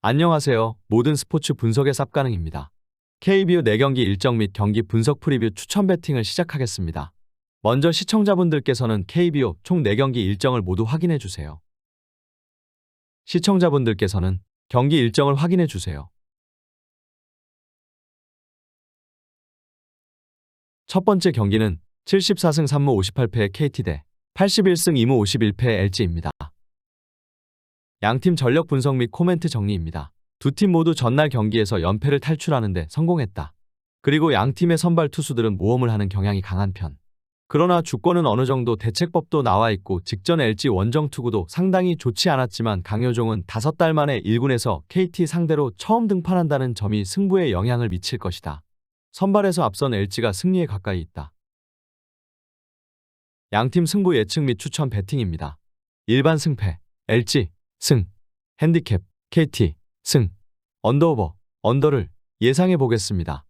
안녕하세요. 모든 스포츠 분석의 쌉가능입니다. KBO 4경기 일정 및 경기 분석 프리뷰 추천 배팅을 시작하겠습니다. 먼저 시청자분들께서는 KBO 총 4경기 일정을 모두 확인해 주세요. 시청자분들께서는 경기 일정을 확인해 주세요. 첫 번째 경기는 74승 3무 58패의 KT 대 81승 2무 51패의 LG입니다. 양팀 전력 분석 및 코멘트 정리입니다. 두 팀 모두 전날 경기에서 연패를 탈출하는데 성공했다. 그리고 양팀의 선발 투수들은 모험을 하는 경향이 강한 편. 그러나 주권은 어느 정도 대책법도 나와 있고 직전 LG 원정 투구도 상당히 좋지 않았지만 강효종은 다섯 달 만에 1군에서 KT 상대로 처음 등판한다는 점이 승부에 영향을 미칠 것이다. 선발에서 앞선 LG가 승리에 가까이 있다. 양팀 승부 예측 및 추천 배팅입니다. 일반 승패, LG, 승, 핸디캡, KT, 승, 언더오버, 언더를 예상해 보겠습니다.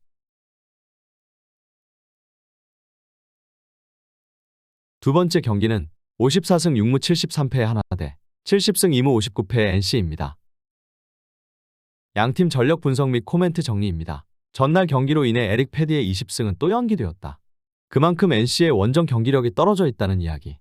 두 번째 경기는 54승 6무 73패의 하나 대 70승 2무 59패의 NC입니다. 양팀 전력 분석 및 코멘트 정리입니다. 전날 경기로 인해 에릭 패디의 20승은 또 연기되었다. 그만큼 NC의 원정 경기력이 떨어져 있다는 이야기.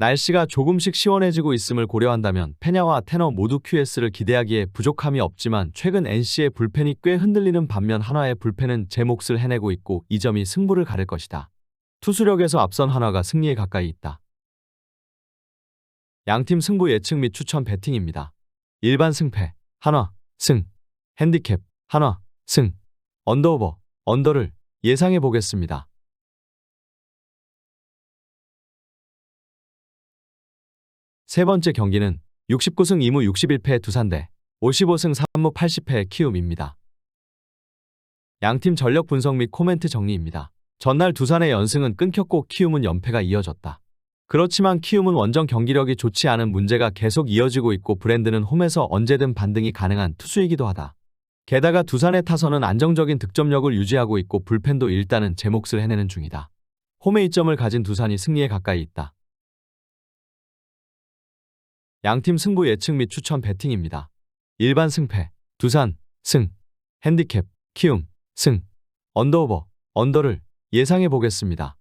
날씨가 조금씩 시원해지고 있음을 고려한다면 페냐와 테너 모두 QS를 기대하기에 부족함이 없지만 최근 NC의 불펜이 꽤 흔들리는 반면 한화의 불펜은 제 몫을 해내고 있고 이 점이 승부를 가를 것이다. 투수력에서 앞선 한화가 승리에 가까이 있다. 양팀 승부 예측 및 추천 배팅입니다. 일반 승패, 한화, 승, 핸디캡, 한화, 승, 언더오버, 언더를 예상해 보겠습니다. 세 번째 경기는 69승 2무 61패의 두산대 55승 3무 80패의 키움입니다. 양팀 전력 분석 및 코멘트 정리입니다. 전날 두산의 연승은 끊겼고 키움은 연패가 이어졌다. 그렇지만 키움은 원정 경기력이 좋지 않은 문제가 계속 이어지고 있고 브랜드는 홈에서 언제든 반등이 가능한 투수이기도 하다. 게다가 두산의 타선은 안정적인 득점력을 유지하고 있고 불펜도 일단은 제 몫을 해내는 중이다. 홈의 이점을 가진 두산이 승리에 가까이 있다. 양팀 승부 예측 및 추천 배팅입니다. 일반 승패, 두산, 승, 핸디캡, 키움, 승, 언더오버, 언더를 예상해 보겠습니다.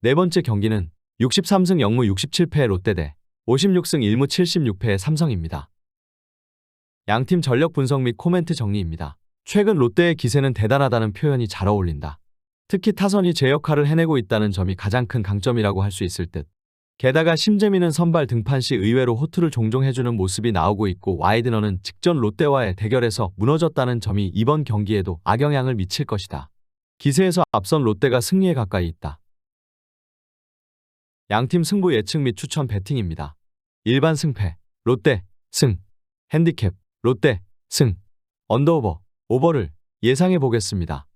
네 번째 경기는 63승 0무 67패의 롯데 대 56승 1무 76패의 삼성입니다. 양팀 전력 분석 및 코멘트 정리입니다. 최근 롯데의 기세는 대단하다는 표현이 잘 어울린다. 특히 타선이 제 역할을 해내고 있다는 점이 가장 큰 강점이라고 할 수 있을 듯. 게다가 심재민은 선발 등판 시 의외로 호투를 종종 해주는 모습이 나오고 있고 와이드너는 직전 롯데와의 대결에서 무너졌다는 점이 이번 경기에도 악영향을 미칠 것이다. 기세에서 앞선 롯데가 승리에 가까이 있다. 양팀 승부 예측 및 추천 배팅입니다. 일반 승패, 롯데, 승, 핸디캡, 롯데, 승, 언더오버, 오버를 예상해 보겠습니다.